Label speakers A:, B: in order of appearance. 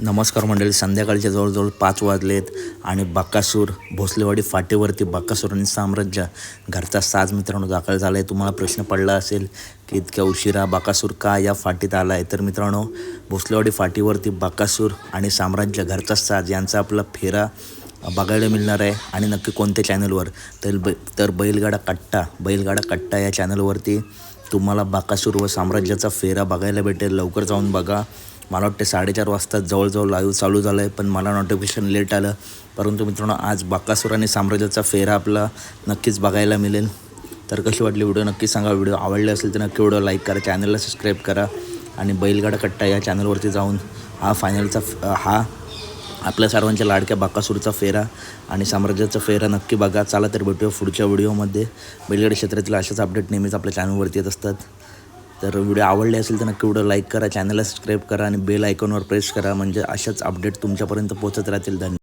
A: नमस्कार मंडळी संध्याकाळच्या जवळजवळ पाच वाजलेत आणि बाकासूर भोसलेवाडी फाटेवरती बक्कासूर आणि साम्राज्य घरचा साज मित्रांनो दाखल झाला आहे तुम्हाला प्रश्न पडला असेल की इतक्या उशिरा बाकासूर का या फाटीत आला आहे तर मित्रांनो भोसलेवाडी फाटीवरती बाकासूर आणि साम्राज्य घरचा साज यांचा आपला फेरा बघायला मिळणार आहे. आणि नक्की कोणत्या चॅनलवर? तर बै तर बैलगाडा कट्टा बैलगाडा कट्टा या चॅनलवरती तुम्हाला बाकासूर व साम्राज्याचा फेरा बघायला भेटेल. लवकर जाऊन बघा. मला वाटते साडेचार वाजता जवळजवळ लाईव्ह चालू झालं आहे पण मला नोटिफिकेशन लेट आलं. परंतु मित्रांनो आज बाकासूर आणि साम्राज्याचा फेरा आपला नक्कीच बघायला मिळेल. तर कशी वाटली व्हिडिओ नक्की सांगा. व्हिडिओ आवडले असेल तर नक्की व्हिडिओ लाईक करा चॅनलला सबस्क्राईब करा आणि बैलगाडा कट्टा या चॅनलवरती जाऊन हा फायनलचा हा आपल्या सर्वांच्या लाडक्या बाकासूरचा फेरा आणि साम्राज्याचा फेरा नक्की बघा. चला तर भेटूया पुढच्या व्हिडिओमध्ये. बैलगाडी क्षेत्रातील अशाच अपडेट नेहमीच आपल्या चॅनलवरती येत असतात. तर व्हिडिओ आवडले असेल तर नक्की व्हिडिओ लाईक करा चॅनलला सबस्क्राईब करा आणि बेल आयकॉनवर प्रेस करा. म्हणजे अशाच अपडेट तुमच्यापर्यंत पोहोचत राहतील. धन्यवाद.